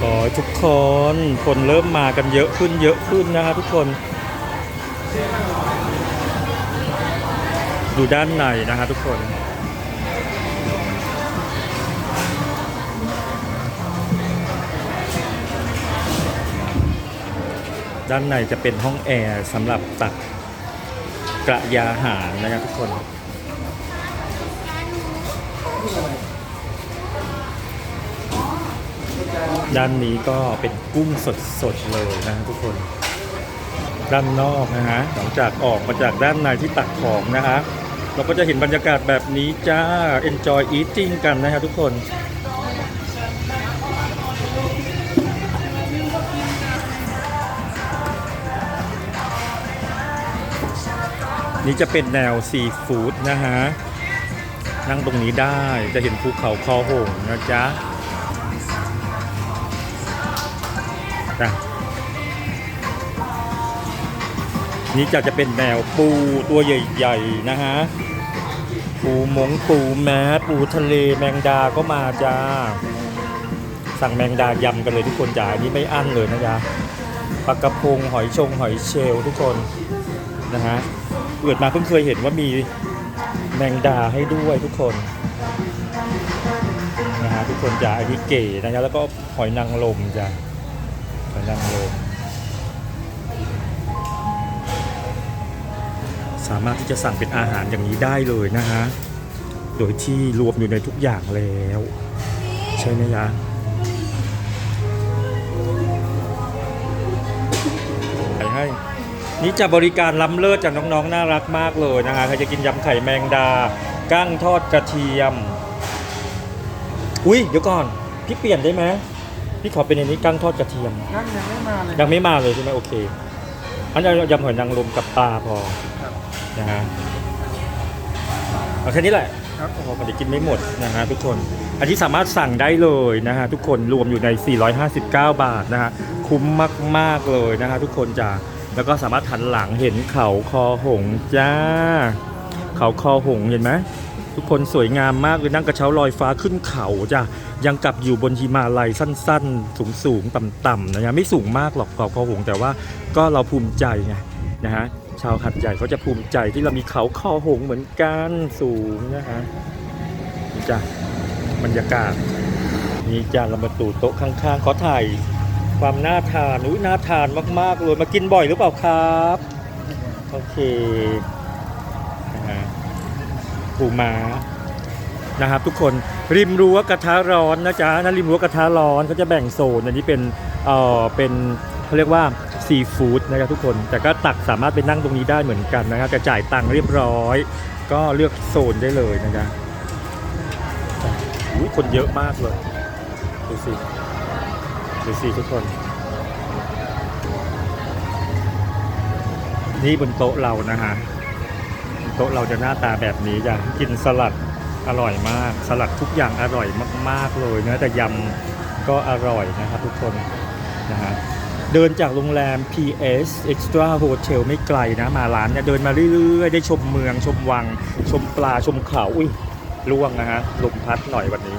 ขอให้ทุกคนคนเริ่มมากันเยอะขึ้นเยอะขึ้นนะครับทุกคน ดูด้านในนะครับทุกคนด้านในจะเป็นห้องแอร์สำหรับตักกระยาหารนะครับทุกคน ด้านนี้ก็เป็นกุ้งสดๆเลยนะทุกคน ด้านนอกนะฮะหลังจากออกมาจากด้านในที่ตักของนะฮะเราก็จะเห็นบรรยากาศแบบนี้จ้า enjoy eating กันนะฮะทุกคนนี่จะเป็นแนวซีฟู้ดนะฮะ นั่งตรงนี้ได้จะเห็นภูเขาคอหงนะจ๊ะ จ้ะนี่จะจะเป็นแนวปูตัวใหญ่ๆนะฮะปูหมงปูแม้ปูทะเลแมงดาก็มาจ้า สั่งแมงดายำกันเลยทุกคนจ้าอันนี้ไม่อั้นเลยนะจ๊ะปลากระพงหอยชงหอยเชลล์ทุกคนนะฮะเกิดมาเพิ่งเคยเห็นว่ามีแมงดาให้ด้วยทุกคนนะฮะทุกคนจ้าอันนี้เก๋นะจ๊ะแล้วก็หอยนางรมจ้ะ หอยนางรมสามารถที่จะสั่งเป็นอาหารอย่างนี้ได้เลยนะฮะ โดยที่รวมอยู่ในทุกอย่างแล้ว ใช่ไหมยะไปให้ นี่จะบริการล้ำเลิศจากน้องๆ น่ารักมากเลยนะฮะ ใครจะกินยำไข่แมงดา กั้งทอดกระเทียม อุ้ยเดี๋ยวก่อน พี่เปลี่ยนได้ไหม พี่ขอเป็นอันนี้กั้งทอดกระเทียมยังยังไม่มาเลย ยังไม่มาเลยใช่ไหมโอเคอันนี้ยำหอยนางรมกับปลาพอครับ นะฮะเอาแค่นี้แหละครับ โอ้โหมันจะกินไม่หมดนะฮะทุกคน อันนี้สามารถสั่งได้เลยนะฮะทุกคนรวมอยู่ใน 459 บาทนะฮะคุ้มมากๆเลยนะฮะทุกคนจ้าแล้วก็สามารถหันหลังเห็นเขาคอหงส์จ้า เขาคอหงส์เห็นไหม ทุกคนสวยงามมากเลยนั่งกระเช้าลอยฟ้าขึ้นเขาจ้ะยังกลับอยู่บนหิมาลัยสั้น ๆ สูงๆต่ำๆนะฮะไม่สูงมากหรอกเขาคอหงแต่ว่าก็เราภูมิใจไงนะฮะชาวหัดใหญ่เขาจะภูมิใจที่เรามีเขาคอหงเหมือนกันสูงนะฮะนี่จ้ะบรรยากาศนี่จ้ะเรามาตูโต๊ะข้างๆขอถ่ายความน่าทานอุ้ยน่าทานมากๆเลยมากินบ่อยหรือเปล่าครับ โอเค ปูม้านะครับ ทุกคนริมรั้วกระทะร้อนนะจ๊ะนะริมรั้วกระทะร้อนเขาจะแบ่งโซนอันนี้เป็นเอ่อเป็นเขาเรียกว่าซีฟู้ดนะครับทุกคนแต่ก็ตักสามารถไปนั่งตรงนี้ได้เหมือนกันนะครับแต่จ่ายตังค์เรียบร้อย ก็เลือกโซนได้เลยนะจ๊ะอุ้ยคนเยอะมากเลยดูสิดูสิทุกคน นี่บนโต๊ะเรานะฮะ ต๊ะเราจะหน้าตาแบบนี้ย่างกินสลัดอร่อยมาก สลัดทุกอย่างอร่อยมาก ๆเลยนะแต่ยำก็อร่อยนะครับทุกคนนะฮะเดินจากโรงแรม PS Extra Hotel ไม่ไกลนะมาร้านเนี่ยเดินมาเรื่อยๆ ได้ชมเมืองชมวัง ชมปลาชมเขาอุ้ยล่วงนะฮะลมพัดหน่อยวันนี้